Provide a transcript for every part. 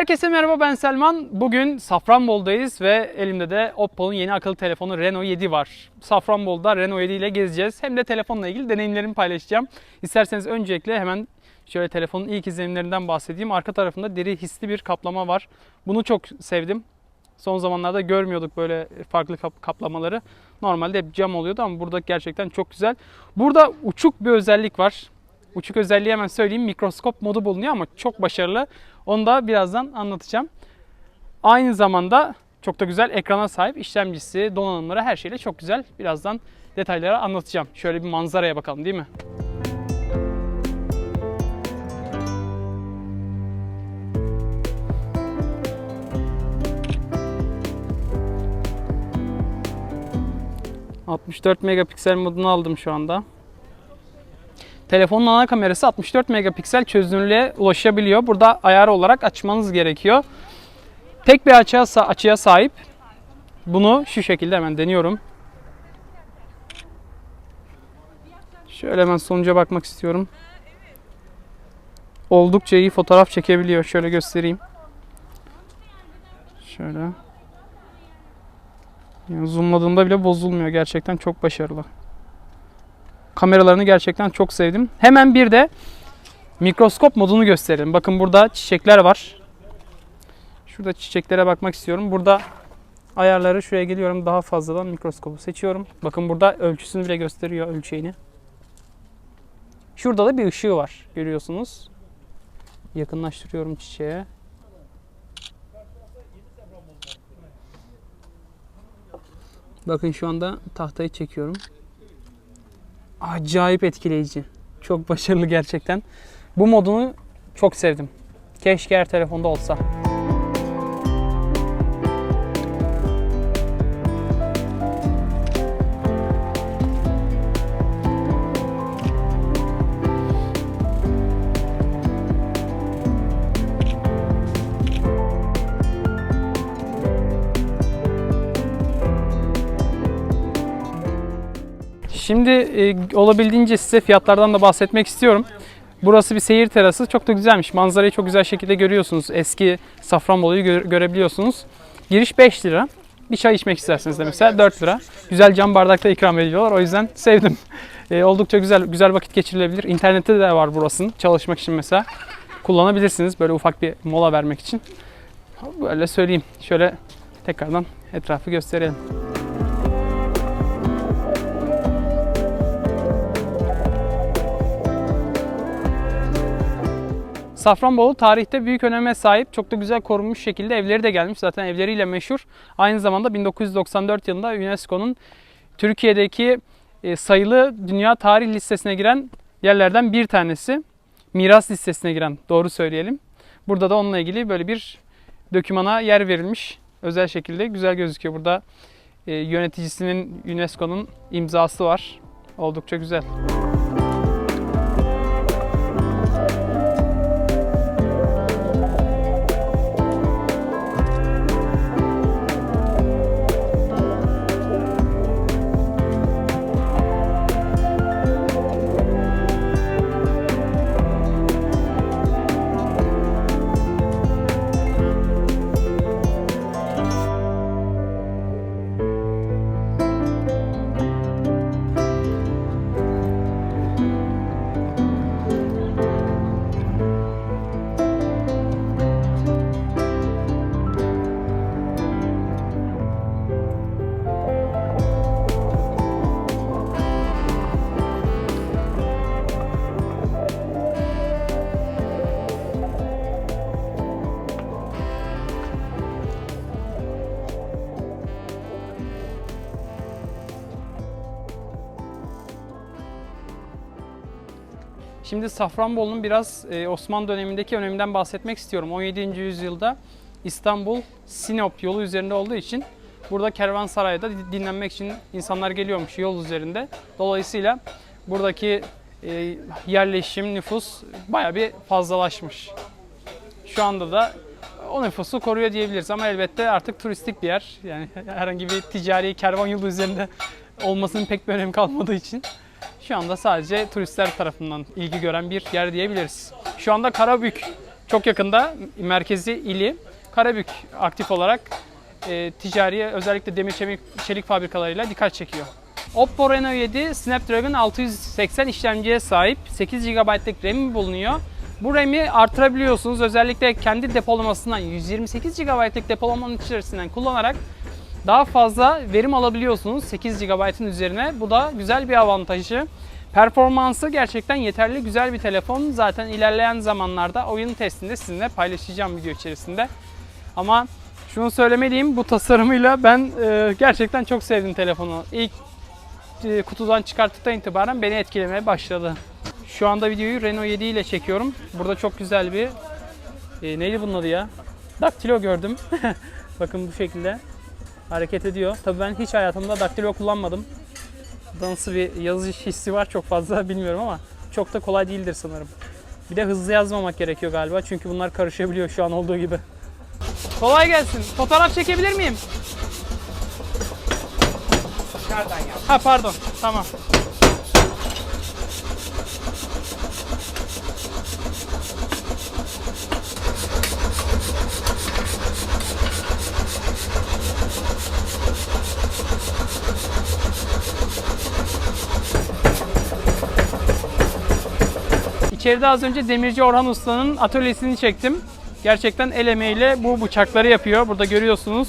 Herkese merhaba ben Selman. Bugün Safranbolu'dayız ve elimde de Oppo'nun yeni akıllı telefonu Reno 7 var. Safranbolu'da Reno 7 ile gezeceğiz. Hem de telefonla ilgili deneyimlerimi paylaşacağım. İsterseniz öncelikle hemen şöyle telefonun ilk izlenimlerinden bahsedeyim. Arka tarafında deri hisli bir kaplama var. Bunu çok sevdim. Son zamanlarda görmüyorduk böyle farklı kap- kaplamaları. Normalde hep cam oluyordu ama burada gerçekten çok güzel. Burada uçuk bir özellik var. Uçuk özelliği hemen söyleyeyim. Mikroskop modu bulunuyor ama çok başarılı. Onu da birazdan anlatacağım. Aynı zamanda çok da güzel ekrana sahip işlemcisi, donanımları her şeyle çok güzel. Birazdan detayları anlatacağım. Şöyle bir manzaraya bakalım değil mi? ...64 megapiksel modunu aldım şu anda. Telefonun ana kamerası 64 megapiksel çözünürlüğe ulaşabiliyor. Burada ayar olarak açmanız gerekiyor. Tek bir açıya, açıya sahip. Bunu şu şekilde hemen deniyorum. Şöyle hemen sonuca bakmak istiyorum. Oldukça iyi fotoğraf çekebiliyor. Şöyle göstereyim. Şöyle. Yani zoomladığımda bile bozulmuyor. Gerçekten çok başarılı. Kameralarını gerçekten çok sevdim. Hemen bir de mikroskop modunu gösterelim. Bakın burada çiçekler var. Şurada çiçeklere bakmak istiyorum. Burada ayarları şuraya geliyorum. Daha fazladan mikroskopu seçiyorum. Bakın burada ölçüsünü bile gösteriyor ölçeğini. Şurada da bir ışığı var. Görüyorsunuz. Yakınlaştırıyorum çiçeğe. Bakın şu anda tahtayı çekiyorum acayip etkileyici. Çok başarılı gerçekten. Bu modunu çok sevdim. Keşke her telefonda olsa. Şimdi e, olabildiğince size fiyatlardan da bahsetmek istiyorum. Burası bir seyir terası. Çok da güzelmiş. Manzarayı çok güzel şekilde görüyorsunuz. Eski Safranbolu'yu gö- görebiliyorsunuz. Giriş 5 lira. Bir çay içmek isterseniz de mesela 4 lira. Güzel cam bardakta ikram ediyorlar. O yüzden sevdim. E, oldukça güzel güzel vakit geçirilebilir. İnternette de var burasının. Çalışmak için mesela kullanabilirsiniz. Böyle ufak bir mola vermek için. Böyle söyleyeyim. Şöyle tekrardan etrafı gösterelim. Safranbolu tarihte büyük öneme sahip, çok da güzel korunmuş şekilde evleri de gelmiş. Zaten evleriyle meşhur. Aynı zamanda 1994 yılında UNESCO'nun Türkiye'deki e, sayılı dünya tarih listesine giren yerlerden bir tanesi. Miras listesine giren, doğru söyleyelim. Burada da onunla ilgili böyle bir dökümana yer verilmiş. Özel şekilde güzel gözüküyor. Burada e, yöneticisinin UNESCO'nun imzası var. Oldukça güzel. Şimdi Safranbolu'nun biraz e, Osmanlı dönemindeki öneminden bahsetmek istiyorum. 17. yüzyılda İstanbul Sinop yolu üzerinde olduğu için burada kervansarayda di- dinlenmek için insanlar geliyormuş yol üzerinde. Dolayısıyla buradaki e, yerleşim, nüfus baya bir fazlalaşmış. Şu anda da o nüfusu koruyor diyebiliriz ama elbette artık turistik bir yer. Yani herhangi bir ticari kervan yolu üzerinde olmasının pek bir önemi kalmadığı için şu anda sadece turistler tarafından ilgi gören bir yer diyebiliriz. Şu anda Karabük çok yakında merkezi ili Karabük aktif olarak e, ticari özellikle demir çelik, çelik fabrikalarıyla dikkat çekiyor. Oppo Reno 7 Snapdragon 680 işlemciye sahip 8 GB'lık RAM bulunuyor. Bu RAM'i artırabiliyorsunuz. Özellikle kendi depolamasından 128 GB'lık depolamanın içerisinden kullanarak daha fazla verim alabiliyorsunuz 8 GB'ın üzerine. Bu da güzel bir avantajı. Performansı gerçekten yeterli güzel bir telefon. Zaten ilerleyen zamanlarda oyun testinde sizinle paylaşacağım video içerisinde. Ama şunu söylemeliyim bu tasarımıyla ben e, gerçekten çok sevdim telefonu. İlk e, kutudan çıkarttıktan itibaren beni etkilemeye başladı. Şu anda videoyu Reno 7 ile çekiyorum. Burada çok güzel bir e, neydi bunun adı ya? Daktilo gördüm. Bakın bu şekilde hareket ediyor. Tabii ben hiç hayatımda daktilo kullanmadım. Nasıl bir yazı hissi var çok fazla bilmiyorum ama çok da kolay değildir sanırım. Bir de hızlı yazmamak gerekiyor galiba çünkü bunlar karışabiliyor şu an olduğu gibi. Kolay gelsin. Fotoğraf çekebilir miyim? Ha pardon. Tamam. İçeride az önce Demirci Orhan Usta'nın atölyesini çektim. Gerçekten el emeğiyle bu bıçakları yapıyor. Burada görüyorsunuz.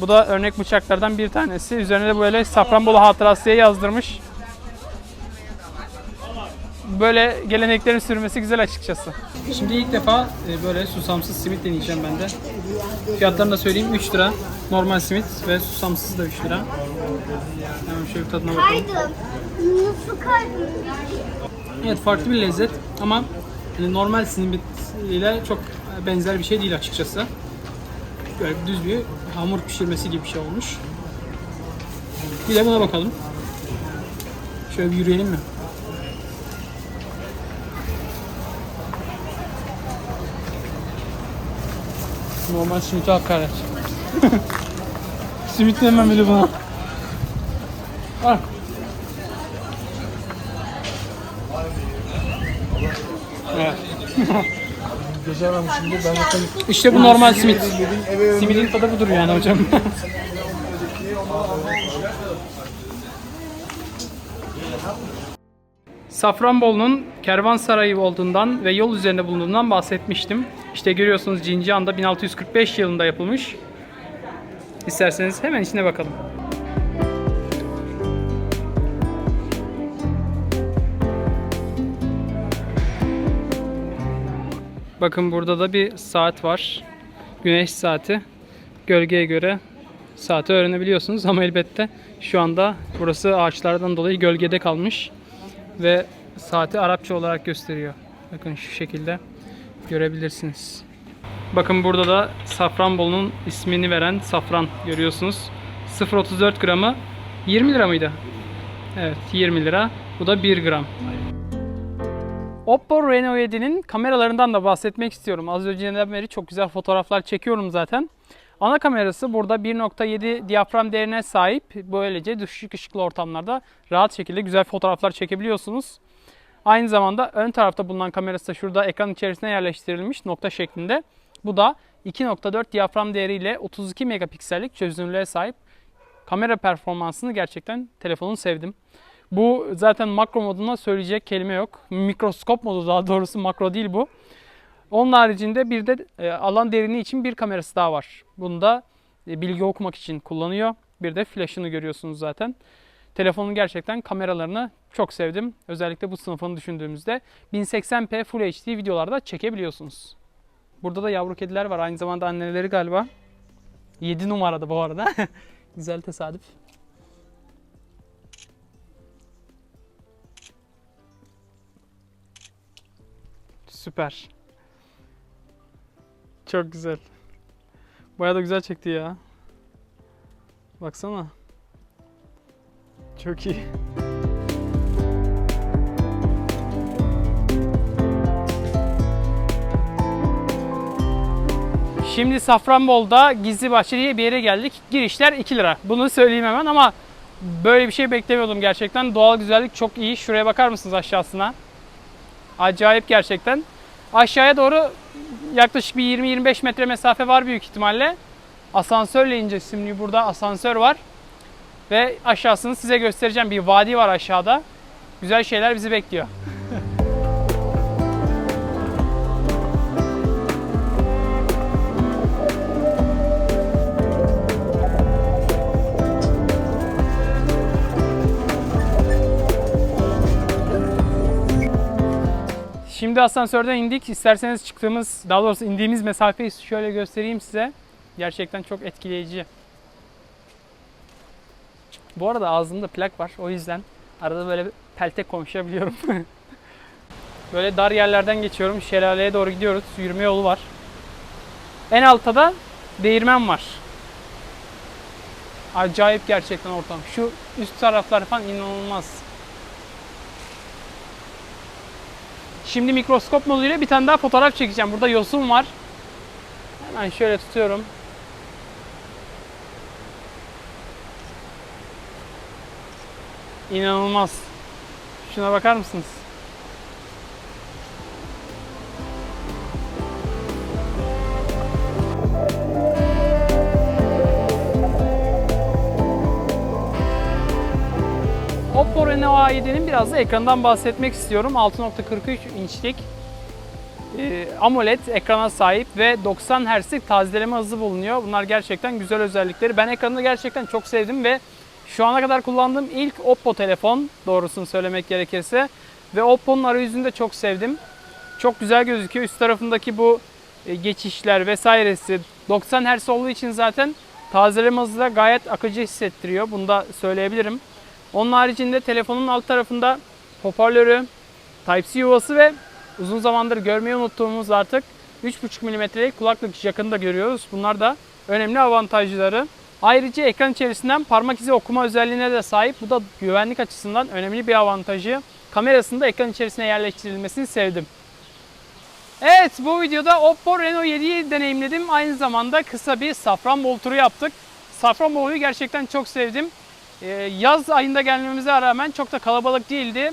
Bu da örnek bıçaklardan bir tanesi. Üzerine de böyle Safranbolu hatırası diye yazdırmış. Böyle geleneklerin sürmesi güzel açıkçası. Şimdi ilk defa e, böyle susamsız simit deneyeceğim ben de. Fiyatlarını da söyleyeyim 3 lira. Normal simit ve susamsız da 3 lira. Hemen şöyle bir tadına bakalım. Kaydım. Nasıl kaydım? Evet farklı bir lezzet ama hani normal simit ile çok benzer bir şey değil açıkçası. Böyle düz bir hamur pişirmesi gibi bir şey olmuş. Bir de buna bakalım. Şöyle bir yürüyelim mi? Normal simite hakaret. simit demem bile buna. Al. Evet. Geçemem şimdi ben zaten İşte bu normal simit. Simidin tadı budur yani hocam. Safranbolu'nun kervansarayı olduğundan ve yol üzerinde bulunduğundan bahsetmiştim. İşte görüyorsunuz Cincihan'da 1645 yılında yapılmış. İsterseniz hemen içine bakalım. Bakın burada da bir saat var. Güneş saati. Gölgeye göre saati öğrenebiliyorsunuz ama elbette şu anda burası ağaçlardan dolayı gölgede kalmış ve saati Arapça olarak gösteriyor. Bakın şu şekilde görebilirsiniz. Bakın burada da Safranbolu'nun ismini veren safran görüyorsunuz. 0.34 gramı 20 lira mıydı? Evet 20 lira. Bu da 1 gram. Oppo Reno 7'nin kameralarından da bahsetmek istiyorum. Az önceden beri çok güzel fotoğraflar çekiyorum zaten. Ana kamerası burada 1.7 diyafram değerine sahip. Böylece düşük ışıklı ortamlarda rahat şekilde güzel fotoğraflar çekebiliyorsunuz. Aynı zamanda ön tarafta bulunan kamerası da şurada ekran içerisine yerleştirilmiş nokta şeklinde. Bu da 2.4 diyafram değeriyle 32 megapiksellik çözünürlüğe sahip. Kamera performansını gerçekten telefonun sevdim. Bu zaten makro moduna söyleyecek kelime yok. Mikroskop modu daha doğrusu makro değil bu. Onun haricinde bir de e, alan derinliği için bir kamerası daha var. Bunu da e, bilgi okumak için kullanıyor. Bir de flash'ını görüyorsunuz zaten. Telefonun gerçekten kameralarını çok sevdim. Özellikle bu sınıfını düşündüğümüzde 1080p Full HD videolarda çekebiliyorsunuz. Burada da yavru kediler var. Aynı zamanda anneleri galiba. 7 numarada bu arada. Güzel tesadüf. Süper. Çok güzel. Bayağı da güzel çekti ya. Baksana. Çok iyi. Şimdi Safranbolu'da Gizli Bahçe diye bir yere geldik. Girişler 2 lira. Bunu söyleyeyim hemen ama böyle bir şey beklemiyordum gerçekten. Doğal güzellik çok iyi. Şuraya bakar mısınız aşağısına? Acayip gerçekten. Aşağıya doğru yaklaşık bir 20-25 metre mesafe var büyük ihtimalle. Asansörle ineceğiz şimdi burada asansör var. Ve aşağısını size göstereceğim. Bir vadi var aşağıda. Güzel şeyler bizi bekliyor. Şimdi asansörden indik. İsterseniz çıktığımız, daha doğrusu indiğimiz mesafeyi şöyle göstereyim size. Gerçekten çok etkileyici. Bu arada ağzımda plak var. O yüzden arada böyle peltek konuşabiliyorum. böyle dar yerlerden geçiyorum. Şelaleye doğru gidiyoruz. Yürüme yolu var. En altta da değirmen var. Acayip gerçekten ortam. Şu üst taraflar falan inanılmaz. Şimdi mikroskop moduyla bir tane daha fotoğraf çekeceğim. Burada yosun var. Hemen şöyle tutuyorum. İnanılmaz. Şuna bakar mısınız? Oppo Reno A7'nin biraz da ekrandan bahsetmek istiyorum. 6.43 inçlik e, AMOLED ekrana sahip ve 90 Hz'lik tazeleme hızı bulunuyor. Bunlar gerçekten güzel özellikleri. Ben ekranını gerçekten çok sevdim ve şu ana kadar kullandığım ilk Oppo telefon doğrusunu söylemek gerekirse. Ve Oppo'nun arayüzünü de çok sevdim. Çok güzel gözüküyor. Üst tarafındaki bu e, geçişler vesairesi 90 Hz olduğu için zaten tazeleme hızı da gayet akıcı hissettiriyor. Bunu da söyleyebilirim. Onun haricinde telefonun alt tarafında hoparlörü, Type-C yuvası ve uzun zamandır görmeyi unuttuğumuz artık 3.5 mm'lik kulaklık jackını da görüyoruz. Bunlar da önemli avantajları. Ayrıca ekran içerisinden parmak izi okuma özelliğine de sahip. Bu da güvenlik açısından önemli bir avantajı. Kamerasını da ekran içerisine yerleştirilmesini sevdim. Evet bu videoda Oppo Reno 7'yi deneyimledim. Aynı zamanda kısa bir Safranbolu turu yaptık. Safranbolu'yu gerçekten çok sevdim. Ee, Yaz ayında gelmemize rağmen çok da kalabalık değildi.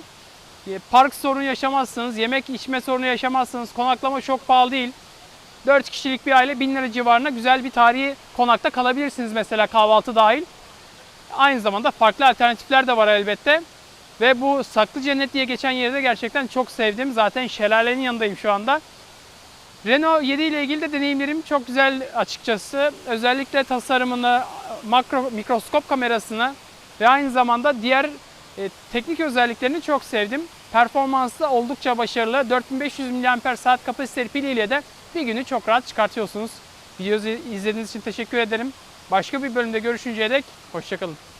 Ee, Park sorunu yaşamazsınız, yemek içme sorunu yaşamazsınız, konaklama çok pahalı değil. 4 kişilik bir aile 1000 lira civarında güzel bir tarihi konakta kalabilirsiniz mesela kahvaltı dahil. Aynı zamanda farklı alternatifler de var elbette. Ve bu Saklı Cennet diye geçen yeri de gerçekten çok sevdim. Zaten şelalenin yanındayım şu anda. Renault 7 ile ilgili de deneyimlerim çok güzel açıkçası. Özellikle tasarımını, makro mikroskop kamerasını ve aynı zamanda diğer e, teknik özelliklerini çok sevdim. Performansı oldukça başarılı. 4500 mAh kapasiteli piliyle de bir günü çok rahat çıkartıyorsunuz. Videoyu izlediğiniz için teşekkür ederim. Başka bir bölümde görüşünceye dek hoşçakalın.